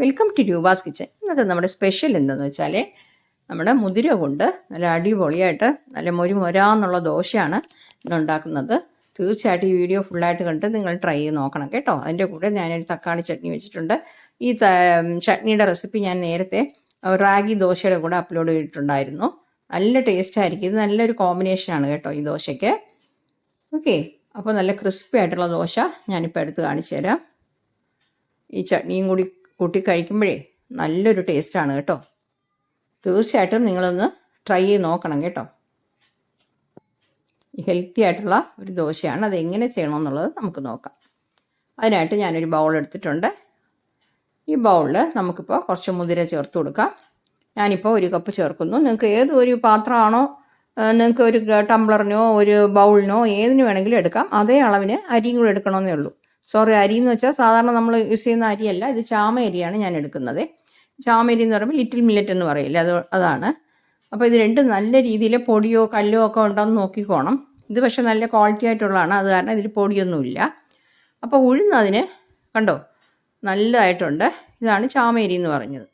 Welcome to Roopa's kitchen ഇന്നത്തെ നമ്മുടെ special എന്തെന്ന് വെച്ചാൽ നമ്മുടെ മുതിര കൊണ്ട് നല്ല അടിപൊളിയായിട്ട് നല്ല മൊരു മൊരാന്നുള്ള ദോശയാണ് ഇന്ന് ഉണ്ടാക്കുന്നത്. തീർച്ചയായിട്ടും ഈ വീഡിയോ ഫുള്ളായിട്ട് കണ്ട് നിങ്ങൾ ട്രൈ ചെയ്ത് നോക്കണം കേട്ടോ. അതിന്റെ കൂടെ ഞാനൊരു തക്കാളി ചട്നി വെച്ചിട്ടുണ്ട്. ഈ ചട്നിയുടെ റെസിപ്പി ഞാൻ നേരത്തെ റാഗി ദോശയുടെ കൂടെ അപ്ലോഡ് ചെയ്തിട്ടുണ്ടായിരുന്നു. നല്ല ടേസ്റ്റ് ആയിരിക്കും. ഇത് നല്ലൊരു കോമ്പിനേഷനാണ് കേട്ടോ ഈ ദോശയ്ക്ക്. ഓക്കെ അപ്പോൾ നല്ല ക്രിസ്പി ആയിട്ടുള്ള ദോശ ഞാനിപ്പോൾ എടുത്ത് കാണിച്ചു തരാം. ഈ ചട്നിയും കൂടി കൂട്ടി കഴിക്കുമ്പോഴേ നല്ലൊരു ടേസ്റ്റാണ് കേട്ടോ. തീർച്ചയായിട്ടും നിങ്ങളൊന്ന് ട്രൈ ചെയ്ത് നോക്കണം കേട്ടോ. ഹെൽത്തി ആയിട്ടുള്ള ഒരു ദോശയാണ് അത് എങ്ങനെ ചെയ്യണമെന്നുള്ളത് നമുക്ക് നോക്കാം. അതിനായിട്ട് ഞാനൊരു ബൗൾ എടുത്തിട്ടുണ്ട്. ഈ ബൗളിൽ നമുക്കിപ്പോൾ കുറച്ച് മുതിര ചേർത്ത് കൊടുക്കാം. ഞാനിപ്പോൾ ഒരു കപ്പ് ചേർക്കുന്നു. നിങ്ങൾക്ക് ഏത് ഒരു പാത്രമാണോ നിങ്ങൾക്ക് ഒരു ടംബ്ലറിനോ ഒരു ബൗളിനോ ഏതിന് വേണമെങ്കിലും എടുക്കാം. അതേ അളവിന് അരിയും കൂടെ എടുക്കണമെന്നേ ഉള്ളൂ. സോറി അരി എന്ന് വെച്ചാൽ സാധാരണ നമ്മൾ യൂസ് ചെയ്യുന്ന അരിയല്ല ഇത് ചാമ അരിയാണ് ഞാൻ എടുക്കുന്നത്. ചാമ അരി എന്ന് പറയുമ്പോൾ ലിറ്റിൽ മില്ലറ്റ് എന്ന് പറയില്ല അത് അതാണ്. അപ്പോൾ ഇത് രണ്ടും നല്ല രീതിയിൽ പൊടിയോ കല്ലോ ഒക്കെ ഉണ്ടോയെന്ന് നോക്കിക്കോണം. ഇത് പക്ഷേ നല്ല ക്വാളിറ്റി ആയിട്ടുള്ളതാണ് അത് കാരണം ഇതിൽ പൊടിയൊന്നുമില്ല. അപ്പോൾ ഉഴുന്നതിന് കണ്ടോ നല്ലതായിട്ടുണ്ട്. ഇതാണ് ചാമയരി എന്ന് പറഞ്ഞത്.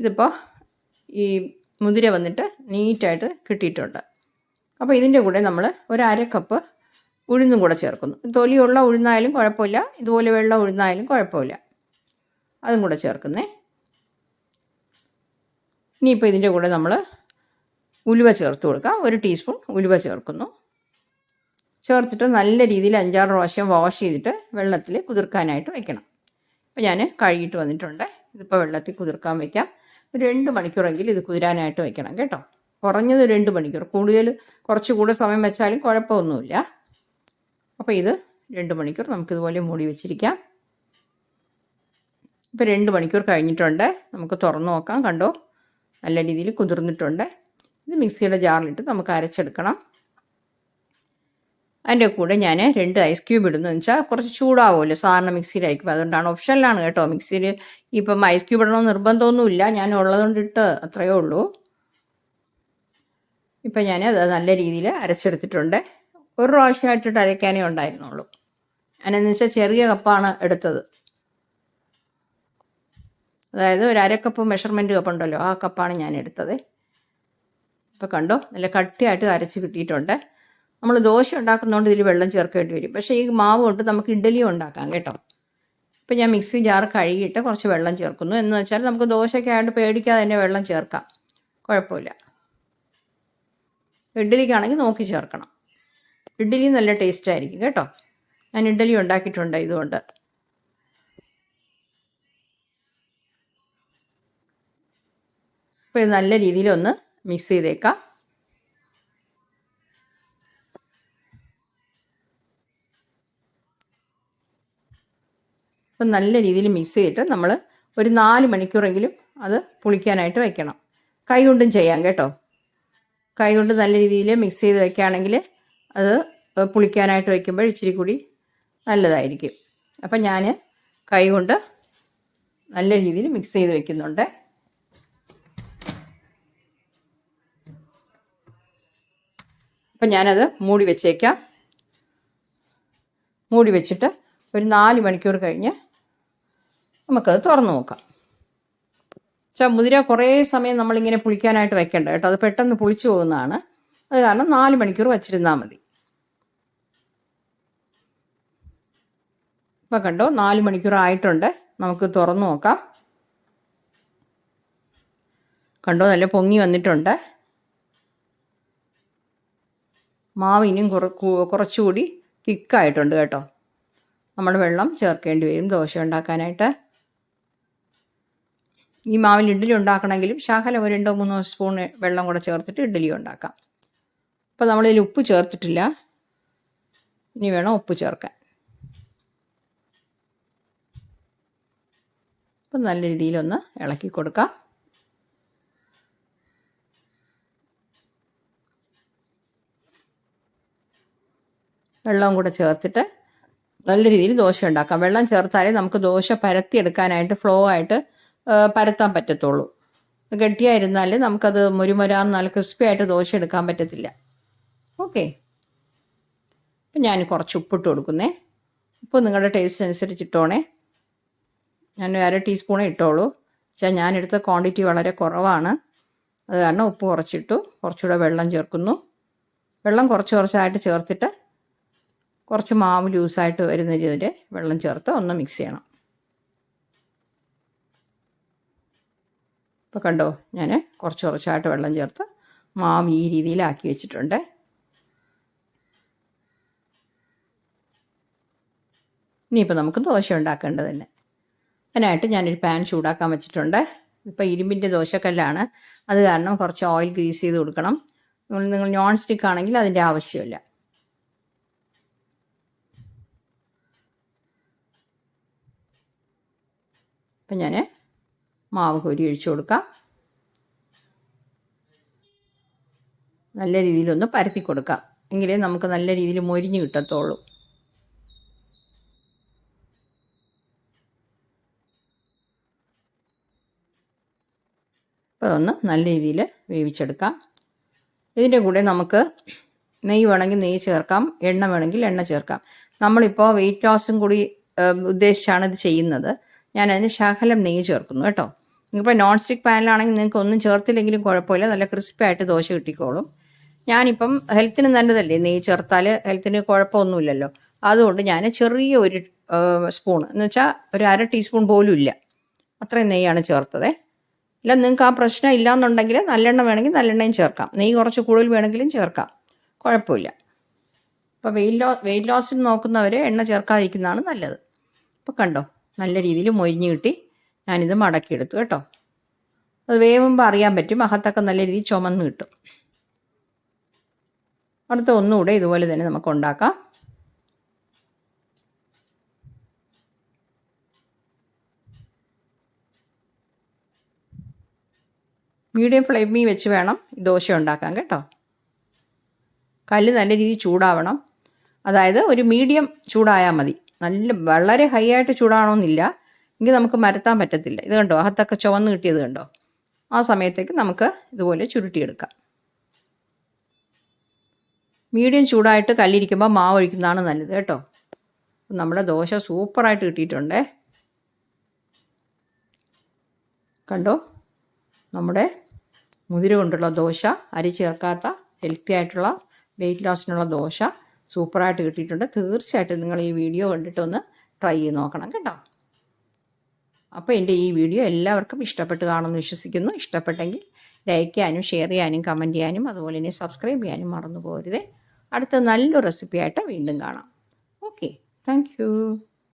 ഇതിപ്പോൾ ഈ മുതിര വന്നിട്ട് നീറ്റായിട്ട് കിട്ടിയിട്ടുണ്ട്. അപ്പോൾ ഇതിന്റെ കൂടെ നമ്മൾ ഒരു അര കപ്പ് ഉഴുന്നും കൂടെ ചേർക്കുന്നു. തൊലിയുള്ള ഉഴുന്നായാലും കുഴപ്പമില്ല. ഇതുപോലെ വെള്ള ഉഴുന്നായാലും കുഴപ്പമില്ല. അതും കൂടെ ചേർക്കുന്നേ. ഇനിയിപ്പോൾ ഇതിന്റെ കൂടെ നമ്മൾ ഉലുവ ചേർത്ത് കൊടുക്കാം. ഒരു ടീസ്പൂൺ ഉലുവ ചേർക്കുന്നു. ചേർത്തിട്ട് നല്ല രീതിയിൽ അഞ്ചാറ് പ്രാവശ്യം വാഷ് ചെയ്തിട്ട് വെള്ളത്തിൽ കുതിർക്കാനായിട്ട് വെക്കണം. ഇപ്പോൾ ഞാൻ കഴുകിയിട്ട് വന്നിട്ടുണ്ട്. ഇതിപ്പോൾ വെള്ളത്തിൽ കുതിർക്കാൻ വയ്ക്കാം ഒരു രണ്ട് മണിക്കൂറെങ്കിലും ഇത് കുതിരാനായിട്ട് വെക്കണം കേട്ടോ. കുറഞ്ഞത് രണ്ട് മണിക്കൂർ. കൂടുതൽ കുറച്ച് കൂടുതൽ സമയം വെച്ചാലും കുഴപ്പമൊന്നുമില്ല. അപ്പോൾ ഇത് രണ്ട് മണിക്കൂർ നമുക്കിതുപോലെ മൂടി വെച്ചിരിക്കാം. ഇപ്പോൾ രണ്ട് മണിക്കൂർ കഴിഞ്ഞിട്ടുണ്ട്. നമുക്ക് തുറന്നു നോക്കാം. കണ്ടോ? നല്ല രീതിയിൽ കുതിർന്നിട്ടുണ്ട്. ഇത് മിക്സിയുടെ ജാറിലിട്ട് നമുക്ക് അരച്ചെടുക്കണം. അതിന്റെ കൂടെ ഞാൻ രണ്ട് ഐസ് ക്യൂബ് ഇടുന്നു. വെച്ചാൽ കുറച്ച് ചൂടാവുമല്ലോ സാധാരണ മിക്സിയിലായിരിക്കും അതുകൊണ്ടാണ് ഓപ്ഷനിലാണ് കേട്ടോ മിക്സിയിൽ ഇപ്പം ഐസ് ക്യൂബ് ഇടണമെന്ന് നിർബന്ധമൊന്നുമില്ല. ഞാൻ ഉള്ളതുകൊണ്ട് ഇട്ട് അത്രയേ ഉള്ളൂ. ഇപ്പം ഞാൻ അത് നല്ല രീതിയിൽ അരച്ചെടുത്തിട്ടുണ്ട്. ഒരു പ്രാവശ്യമായിട്ടിട്ട് അരയ്ക്കാനേ ഉണ്ടായിരുന്നുള്ളൂ. അതിനെന്ന് വെച്ചാൽ ചെറിയ കപ്പാണ് എടുത്തത്. അതായത് ഒരു അരക്കപ്പ് മെഷർമെന്റ് കപ്പ് ഉണ്ടല്ലോ ആ കപ്പാണ് ഞാൻ എടുത്തത്. ഇപ്പോൾ കണ്ടോ നല്ല കട്ടിയായിട്ട് അരച്ച് കിട്ടിയിട്ടുണ്ട്. നമ്മൾ ദോശ ഉണ്ടാക്കുന്നതുകൊണ്ട് ഇതിൽ വെള്ളം ചേർക്കേണ്ടി വരും. പക്ഷേ ഈ മാവ് കൊണ്ട് നമുക്ക് ഇഡ്ഡലിയും ഉണ്ടാക്കാം കേട്ടോ. ഇപ്പം ഞാൻ മിക്സി ജാർ കഴുകിയിട്ട് കുറച്ച് വെള്ളം ചേർക്കുന്നു. എന്ന് വെച്ചാൽ നമുക്ക് ദോശയ്ക്കായിട്ട് പേടിക്കാതെ തന്നെ വെള്ളം ചേർക്കാം. കുഴപ്പമില്ല. ഇഡ്ഡലിക്കാണെങ്കിൽ നോക്കി ചേർക്കണം. ഇഡ്ഡലി നല്ല ടേസ്റ്റ് ആയിരിക്കും കേട്ടോ? ഞാൻ ഇഡ്ഡലി ഉണ്ടാക്കിയിട്ടുണ്ട് ഇതുകൊണ്ട്. അപ്പോൾ ഇത് നല്ല രീതിയിലൊന്ന് മിക്സ് ചെയ്തേക്കാം. അപ്പം നല്ല രീതിയിൽ മിക്സ് ചെയ്തിട്ട് നമ്മൾ ഒരു നാല് മണിക്കൂറെങ്കിലും അത് പുളിക്കാനായിട്ട് വെക്കണം. കൈ കൊണ്ടും ചെയ്യാം കേട്ടോ? കൈകൊണ്ട് നല്ല രീതിയിൽ മിക്സ് ചെയ്ത് വെക്കുകയാണെങ്കിൽ അത് പുളിക്കാനായിട്ട് വയ്ക്കുമ്പോൾ ഇച്ചിരി കൂടി നല്ലതായിരിക്കും. അപ്പം ഞാൻ കൈ കൊണ്ട് നല്ല രീതിയിൽ മിക്സ് ചെയ്ത് വെക്കുന്നുണ്ട്. അപ്പം ഞാനത് മൂടി വെച്ചേക്കാം. മൂടി വെച്ചിട്ട് ഒരു നാല് മണിക്കൂർ കഴിഞ്ഞ് നമുക്കത് തുറന്നു നോക്കാം. പക്ഷേ മുതിര കുറേ സമയം നമ്മളിങ്ങനെ പുളിക്കാനായിട്ട് വെക്കണ്ട കേട്ടോ. അത് പെട്ടെന്ന് പുളിച്ചു പോകുന്നതാണ്. അത് കാരണം നാല് മണിക്കൂർ വച്ചിരുന്നാൽ മതി. ഇപ്പം കണ്ടോ നാല് മണിക്കൂർ ആയിട്ടുണ്ട് നമുക്ക് തുറന്നു നോക്കാം. കണ്ടോ നല്ല പൊങ്ങി വന്നിട്ടുണ്ട്. മാവ് ഇനിയും കുറ കുറച്ചുകൂടി തിക്കായിട്ടുണ്ട് കേട്ടോ. നമ്മൾ വെള്ളം ചേർക്കേണ്ടി വരും ദോശ ഉണ്ടാക്കാനായിട്ട്. ഈ മാവിൽ ഇഡ്ഡലി ഉണ്ടാക്കണമെങ്കിലും ശാഖല ഒരു രണ്ടോ മൂന്നോ സ്പൂൺ വെള്ളം കൂടെ ചേർത്തിട്ട് ഇഡ്ഡലി ഉണ്ടാക്കാം. അപ്പോൾ നമ്മളിതിൽ ഉപ്പ് ചേർത്തിട്ടില്ല. ഇനി വേണം ഉപ്പ് ചേർക്കാൻ. അപ്പം നല്ല രീതിയിലൊന്ന് ഇളക്കി കൊടുക്കാം. വെള്ളവും കൂടെ ചേർത്തിട്ട് നല്ല രീതിയിൽ ദോശ ഉണ്ടാക്കാം. വെള്ളം ചേർത്താലേ നമുക്ക് ദോശ പരത്തിയെടുക്കാനായിട്ട് ഫ്ലോ ആയിട്ട് പരത്താൻ പറ്റത്തുള്ളൂ. ഗട്ടിയായിരുന്നാൽ നമുക്കത് മുരുമുരാന്ന് നല്ല ക്രിസ്പി ആയിട്ട് ദോശ എടുക്കാൻ പറ്റത്തില്ല. ഓക്കെ. അപ്പം ഞാൻ കുറച്ച് ഉപ്പിട്ട് കൊടുക്കുന്നേ. ഉപ്പ് നിങ്ങളുടെ ടേസ്റ്റ് അനുസരിച്ച് ഇട്ടോണേ ഞാൻ അര ടീസ്പൂണേ ഇട്ടോളൂ. പക്ഷേ ഞാനെടുത്ത ക്വാണ്ടിറ്റി വളരെ കുറവാണ്. അത് കാരണം ഉപ്പ് കുറച്ചിട്ടു. കുറച്ചുകൂടെ വെള്ളം ചേർക്കുന്നു. വെള്ളം കുറച്ച് കുറച്ചായിട്ട് ചേർത്തിട്ട് കുറച്ച് മാവ് ലൂസായിട്ട് വരുന്ന രീതിയിൽ വെള്ളം ചേർത്ത് ഒന്ന് മിക്സ് ചെയ്യണം. ഇപ്പോൾ കണ്ടോ? ഞാൻ കുറച്ച് കുറച്ചായിട്ട് വെള്ളം ചേർത്ത് മാവ് ഈ രീതിയിലാക്കി വെച്ചിട്ടുണ്ട്. ഇനിയിപ്പോൾ നമുക്ക് ദോശ ഉണ്ടാക്കേണ്ടത് തന്നെ. അതിനായിട്ട് ഞാനൊരു പാൻ ചൂടാക്കാൻ വെച്ചിട്ടുണ്ട്. ഇപ്പോൾ ഇരുമ്പിന്റെ ദോശക്കല്ലാണ്. അത് കാരണം കുറച്ച് ഓയിൽ ഗ്രീസ് ചെയ്ത് കൊടുക്കണം. നിങ്ങൾ നോൺ സ്റ്റിക്ക് ആണെങ്കിൽ അതിന്റെ ആവശ്യമില്ല. അപ്പം ഞാൻ മാവ് കോരി ഒഴിച്ചു കൊടുക്കാം. നല്ല രീതിയിലൊന്ന് പരത്തി കൊടുക്കാം. എങ്കിലേ നമുക്ക് നല്ല രീതിയിൽ മൊരിഞ്ഞ് കിട്ടത്തുള്ളൂ. അപ്പോൾ അതൊന്ന് നല്ല രീതിയിൽ വേവിച്ചെടുക്കാം. ഇതിന്റെ കൂടെ നമുക്ക് നെയ്യ് വേണമെങ്കിൽ നെയ്യ് ചേർക്കാം എണ്ണ വേണമെങ്കിൽ എണ്ണ ചേർക്കാം. നമ്മളിപ്പോൾ വെയിറ്റ് ലോസും കൂടി ഉദ്ദേശിച്ചാണ് ഇത് ചെയ്യുന്നത്. ഞാൻ അതിന് ശകലം നെയ്യ് ചേർക്കുന്നു കേട്ടോ. നിങ്ങൾക്കിപ്പോൾ നോൺ സ്റ്റിക്ക് പാനിലാണെങ്കിൽ നിങ്ങൾക്ക് ഒന്നും ചേർത്തില്ലെങ്കിലും കുഴപ്പമില്ല. നല്ല ക്രിസ്പി ആയിട്ട് ദോശ കിട്ടിക്കോളും. ഞാനിപ്പം ഹെൽത്തിന് നല്ലതല്ലേ? നെയ്യ് ചേർത്താൽ ഹെൽത്തിന് കുഴപ്പമൊന്നുമില്ലല്ലോ. അതുകൊണ്ട് ഞാൻ ചെറിയ ഒരു സ്പൂൺ എന്ന് വെച്ചാൽ ഒരു അര ടീസ്പൂൺ പോലും ഇല്ല. അത്രയും നെയ്യാണ് ചേർത്തത്. ഇല്ല നിങ്ങൾക്ക് ആ പ്രശ്നം ഇല്ലയെന്നുണ്ടെങ്കിൽ നല്ലെണ്ണ വേണമെങ്കിൽ നല്ലെണ്ണയും ചേർക്കാം. നെയ്യ് കുറച്ച് കൂടുതൽ വേണമെങ്കിലും ചേർക്കാം. കുഴപ്പമില്ല. അപ്പോൾ വെയിൽ ലോ വെയിറ്റ് ലോസിന് നോക്കുന്നവർ എണ്ണ ചേർക്കാതിരിക്കുന്നതാണ് നല്ലത്. അപ്പോൾ കണ്ടോ നല്ല രീതിയിൽ മൊരിഞ്ഞ് കിട്ടി. ഞാനിത് മടക്കിയെടുത്തു കേട്ടോ. അത് വേവുമ്പോൾ അറിയാൻ പറ്റും. അകത്തൊക്കെ നല്ല രീതിയിൽ ചുമന്ന് കിട്ടും. അടുത്ത ഒന്നുകൂടെ ഇതുപോലെ തന്നെ നമുക്ക് ഉണ്ടാക്കാം. മീഡിയം ഫ്ലെയിമിൽ വെച്ച് വേണം ദോശ ഉണ്ടാക്കാൻ കേട്ടോ. കല്ല് നല്ല രീതിയിൽ ചൂടാവണം. അതായത് ഒരു മീഡിയം ചൂടായാൽ മതി. നല്ല വളരെ ഹൈ ആയിട്ട് ചൂടാവണമെന്നില്ല. എങ്കിൽ നമുക്ക് മരത്താൻ പറ്റത്തില്ല. ഇത് കണ്ടോ? അകത്തൊക്കെ ചുവന്ന് കിട്ടിയത് കണ്ടോ? ആ സമയത്തേക്ക് നമുക്ക് ഇതുപോലെ ചുരുട്ടിയെടുക്കാം. മീഡിയം ചൂടായിട്ട് കല്ലിരിക്കുമ്പോൾ മാവ് ഒഴിക്കുന്നതാണ് നല്ലത് കേട്ടോ. നമ്മുടെ ദോശ സൂപ്പറായിട്ട് കിട്ടിയിട്ടുണ്ടേ. കണ്ടോ? നമ്മുടെ മുതിര കൊണ്ടുള്ള ദോശ അരി ചേർക്കാത്ത ഹെൽത്തി ആയിട്ടുള്ള വെയിറ്റ് ലോസിനുള്ള ദോശ സൂപ്പറായിട്ട് കിട്ടിയിട്ടുണ്ട്. തീർച്ചയായിട്ടും നിങ്ങൾ ഈ വീഡിയോ കണ്ടിട്ടൊന്ന് ട്രൈ ചെയ്ത് നോക്കണം കേട്ടോ. അപ്പോൾ എന്റെ ഈ വീഡിയോ എല്ലാവർക്കും ഇഷ്ടപ്പെട്ട് കാണുമെന്ന് വിശ്വസിക്കുന്നു. ഇഷ്ടപ്പെട്ടെങ്കിൽ ലൈക്ക് ചെയ്യാനും ഷെയർ ചെയ്യാനും കമന്റ് ചെയ്യാനും അതുപോലെ തന്നെ സബ്സ്ക്രൈബ് ചെയ്യാനും മറന്നു പോകരുതേ. അടുത്ത നല്ലൊരു റെസിപ്പി ആയിട്ട് വീണ്ടും കാണാം. Okay thank